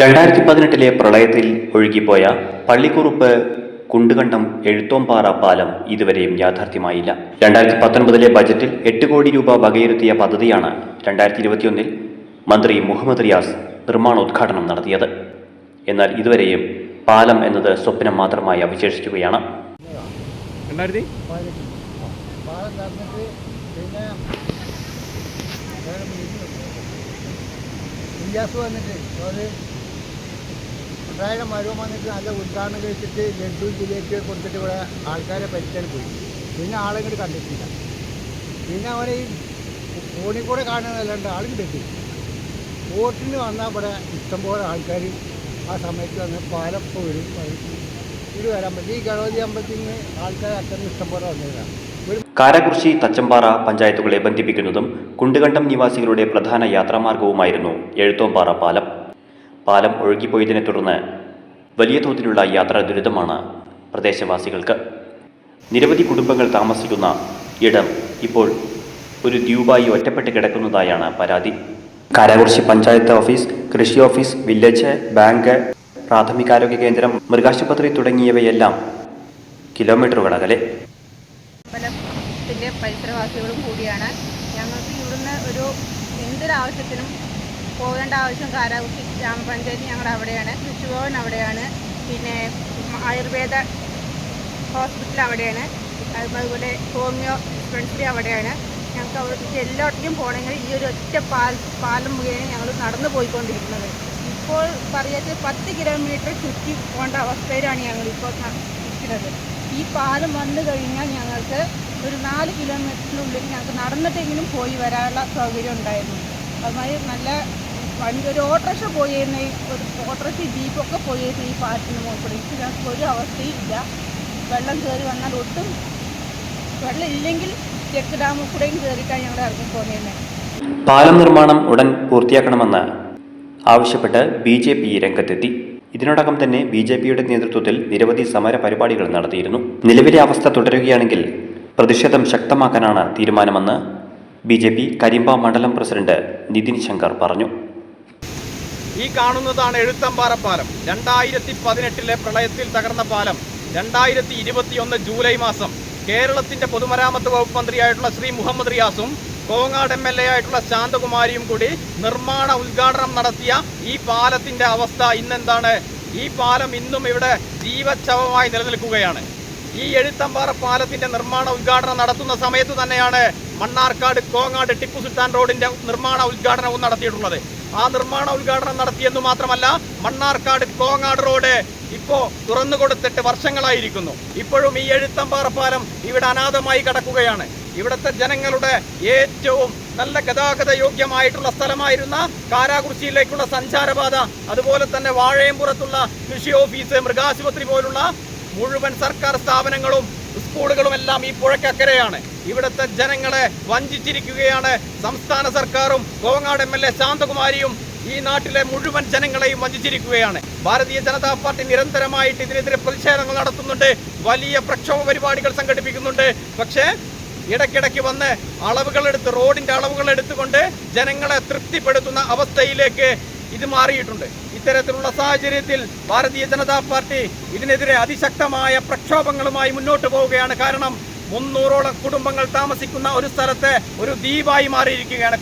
രണ്ടായിരത്തി പതിനെട്ടിലെ പ്രളയത്തിൽ ഒഴുകിപ്പോയ പള്ളിക്കുറുപ്പ് കുണ്ടുകണ്ടം എഴുത്തോമ്പാറ പാലം ഇതുവരെയും യാഥാർത്ഥ്യമായില്ല. രണ്ടായിരത്തി പത്തൊൻപതിലെ ബജറ്റിൽ എട്ട് കോടി രൂപ വകയിരുത്തിയ പദ്ധതിയാണ് രണ്ടായിരത്തി ഇരുപത്തിയൊന്നിൽ മന്ത്രി മുഹമ്മദ് റിയാസ് നിർമ്മാണോദ്ഘാടനം നടത്തിയത്. എന്നാൽ ഇതുവരെയും പാലം എന്നത് സ്വപ്നം മാത്രമായി അവശേഷിക്കുകയാണ്. രണ്ടായിരത്തി പാലം നടന്നിട്ട് പിന്നെ വന്നിട്ട് മരവും വന്നിട്ട് നല്ല ഉദ്ഘാടനം കഴിച്ചിട്ട് ലഡു ജിലേബി കൊടുത്തിട്ട് ഇവിടെ ആൾക്കാരെ പരിചയം പോയി. പിന്നെ ആളെ ഇങ്ങോട്ട് കണ്ടിട്ടില്ല. പിന്നെ അവനെ ഈ ഫോണിൽ കൂടെ കാണുന്നതല്ലാണ്ട് ആളും കിട്ടി ബോട്ടിന് വന്നാൽ ഇവിടെ ഇഷ്ടംപോലെ ആൾക്കാർ ആ സമയത്ത് വന്ന് പാലം വരും ഇത് വരാൻ പറ്റും. ഈ ഗണപതി അമ്പലത്തിൽ നിന്ന് ആൾക്കാർ അത്രയും ഇഷ്ടംപോലെ വന്നതാണ് കാരകുറിശി തച്ചമ്പാറ പഞ്ചായത്തുകളെ ബന്ധിപ്പിക്കുന്നതും കുണ്ടുകണ്ടം നിവാസികളുടെ പ്രധാന യാത്രാമാർഗവുമായിരുന്നു എഴുത്തോമ്പാറ പാലം. പാലം ഒഴുകിപ്പോയതിനെ തുടർന്ന് വലിയ തോതിലുള്ള യാത്രാ ദുരിതമാണ് പ്രദേശവാസികൾക്ക്. നിരവധി കുടുംബങ്ങൾ താമസിക്കുന്ന ഇടം ഇപ്പോൾ ഒരു ദ്വീപായി ഒറ്റപ്പെട്ട് കിടക്കുന്നതായാണ് പരാതി. കാരാകുറിശി പഞ്ചായത്ത് ഓഫീസ് കൃഷി ഓഫീസ് വില്ലേജ് ബാങ്ക് പ്രാഥമികാരോഗ്യ കേന്ദ്രം മൃഗാശുപത്രി തുടങ്ങിയവയെല്ലാം കിലോമീറ്ററുകൾ അകലെ. പരിസരവാസികളും കൂടിയാണ്. ഞങ്ങൾക്ക് ഇവിടുന്ന് ഒരു എന്തൊരാവശ്യത്തിനും പോകേണ്ട ആവശ്യം കാരാകുട്ടി ഗ്രാമപഞ്ചായത്ത് ഞങ്ങളുടെ അവിടെയാണ്. കൃഷിഭവൻ അവിടെയാണ്. പിന്നെ ആയുർവേദ ഹോസ്പിറ്റൽ അവിടെയാണ്. അതുപോലെ ഹോമിയോ ഡിസ്പെൻസറി അവിടെയാണ്. ഞങ്ങൾക്ക് അവിടെ എല്ലായിടത്തേക്കും പോകണമെങ്കിൽ ഈ ഒരു ഒറ്റ പാൽ പാലം മുഖേന ഞങ്ങൾ നടന്നു പോയിക്കൊണ്ടിരിക്കുന്നത്. ഇപ്പോൾ പറയാത്ത പത്ത് കിലോമീറ്റർ ചുറ്റി പോകേണ്ട അവസ്ഥയിലാണ് ഞങ്ങളിപ്പോൾ നിൽക്കുന്നത്. ഈ പാലം വന്നു കഴിഞ്ഞാൽ ഞങ്ങൾക്ക് ഒരു നാല് കിലോമീറ്ററിനുള്ളിൽ ഞങ്ങൾക്ക് നടന്നിട്ടെങ്കിലും പോയി വരാനുള്ള സൗകര്യം ഉണ്ടായിരുന്നു. അതുമായി നല്ല വണ്ടി ഒരു ഓട്ടോറിക്ഷ പോയിരുന്ന ഒരു ഓട്ടോറിക്ഷ ജീപ്പൊക്കെ പോയിരുന്നു ഈ പാലത്തിന് മുകളിൽ. ഞങ്ങൾക്ക് ഒരു ഇല്ല. വെള്ളം കയറി വന്നാൽ ഒട്ടും വെള്ളം ഇല്ലെങ്കിൽ ചെക്ക് ഡാമിൽ കൂടെയും കയറിയിട്ടാണ് ഞങ്ങൾ ഇറങ്ങി പോകുന്നത് പാലം നിർമ്മാണം ഉടൻ പൂർത്തിയാക്കണമെന്ന് ആവശ്യപ്പെട്ട് ബി ജെ പി രംഗത്തെത്തി. ഇതിനോടകം തന്നെ ബി ജെ പിയുടെ നേതൃത്വത്തിൽ നിരവധി സമര പരിപാടികൾ നടത്തിയിരുന്നു. നിലവിലെ അവസ്ഥ തുടരുകയാണെങ്കിൽ പ്രതിഷേധം ശക്തമാക്കാനാണ് തീരുമാനമെന്ന് ബി ജെ പി കരിമ്പ മണ്ഡലം പ്രസിഡന്റ് നിതിൻ ശങ്കർ പറഞ്ഞു. ഈ കാണുന്നതാണ് എഴുത്തമ്പാറ പാലം. രണ്ടായിരത്തി പതിനെട്ടിലെ പ്രളയത്തിൽ തകർന്ന പാലം. രണ്ടായിരത്തി ഇരുപത്തിയൊന്ന് ജൂലൈ മാസം കേരളത്തിന്റെ പൊതുമരാമത്ത് വകുപ്പ് മന്ത്രിയായിട്ടുള്ള ശ്രീ മുഹമ്മദ് റിയാസും കോങ്ങാട് എം എൽ എ ആയിട്ടുള്ള ശാന്തകുമാരിയും കൂടി നിർമ്മാണ ഉദ്ഘാടനം നടത്തിയ ഈ പാലത്തിന്റെ അവസ്ഥ ഇന്നെന്താണ്? ഈ പാലം ഇന്നും ഇവിടെ ജീവച്ഛവമായി നിലനിൽക്കുകയാണ്. ഈ എഴുത്തമ്പാറ പാലത്തിന്റെ നിർമ്മാണ ഉദ്ഘാടനം നടത്തുന്ന സമയത്ത് തന്നെയാണ് മണ്ണാർക്കാട് കോങ്ങാട് ടിപ്പു സുൽത്താൻ റോഡിന്റെ നിർമ്മാണ ഉദ്ഘാടനവും നടത്തിയിട്ടുള്ളത്. ആ നിർമ്മാണ ഉദ്ഘാടനം നടത്തിയെന്ന് മാത്രമല്ല മണ്ണാർക്കാട് കോങ്ങാട് റോഡ് ഇപ്പോ തുറന്നു കൊടുത്തിട്ട് വർഷങ്ങളായിരിക്കുന്നു. ഇപ്പോഴും ഈ എഴുത്തമ്പാറ പാലം ഇവിടെ അനാഥമായി കിടക്കുകയാണ്. ഇവിടുത്തെ ജനങ്ങളുടെ ഏറ്റവും നല്ല ഗതാഗത യോഗ്യമായിട്ടുള്ള സ്ഥലമായിരുന്ന കാരാകുറിശിയിലേക്കുള്ള സഞ്ചാരപാത അതുപോലെ തന്നെ വാഴയമ്പുറത്തുള്ള കൃഷി ഓഫീസ് മൃഗാശുപത്രി പോലുള്ള മുഴുവൻ സർക്കാർ സ്ഥാപനങ്ങളും സ്കൂളുകളും എല്ലാം ഈ പുഴക്കക്കരെയാണ്. ഇവിടുത്തെ ജനങ്ങളെ വഞ്ചിച്ചിരിക്കുകയാണ്. സംസ്ഥാന സർക്കാരും കോങ്ങാട് എം എൽ എ ശാന്തകുമാരിയും ഈ നാട്ടിലെ മുഴുവൻ ജനങ്ങളെയും വഞ്ചിച്ചിരിക്കുകയാണ്. ഭാരതീയ ജനതാ പാർട്ടി നിരന്തരമായിട്ട് ഇതിനെതിരെ പ്രതിഷേധങ്ങൾ നടത്തുന്നുണ്ട്. വലിയ പ്രക്ഷോഭ പരിപാടികൾ സംഘടിപ്പിക്കുന്നുണ്ട്. പക്ഷേ ഇടയ്ക്കിടയ്ക്ക് വന്ന് അളവുകൾ എടുത്ത് റോഡിന്റെ അളവുകൾ എടുത്തുകൊണ്ട് ജനങ്ങളെ തൃപ്തിപ്പെടുത്തുന്ന അവസ്ഥയിലേക്ക് ഇത് മാറിയിട്ടുണ്ട്. ഇത്തരത്തിലുള്ള സാഹചര്യത്തിൽ ഭാരതീയ ജനതാ പാർട്ടി ഇതിനെതിരെ അതിശക്തമായ പ്രക്ഷോഭങ്ങളുമായി മുന്നോട്ട് പോവുകയാണ്. കാരണം മുന്നൂറോളം കുടുംബങ്ങൾ താമസിക്കുന്ന ഒരു സ്ഥലത്തെ ഒരു ദ്വീപായി മാറിയിരിക്കുകയാണ്.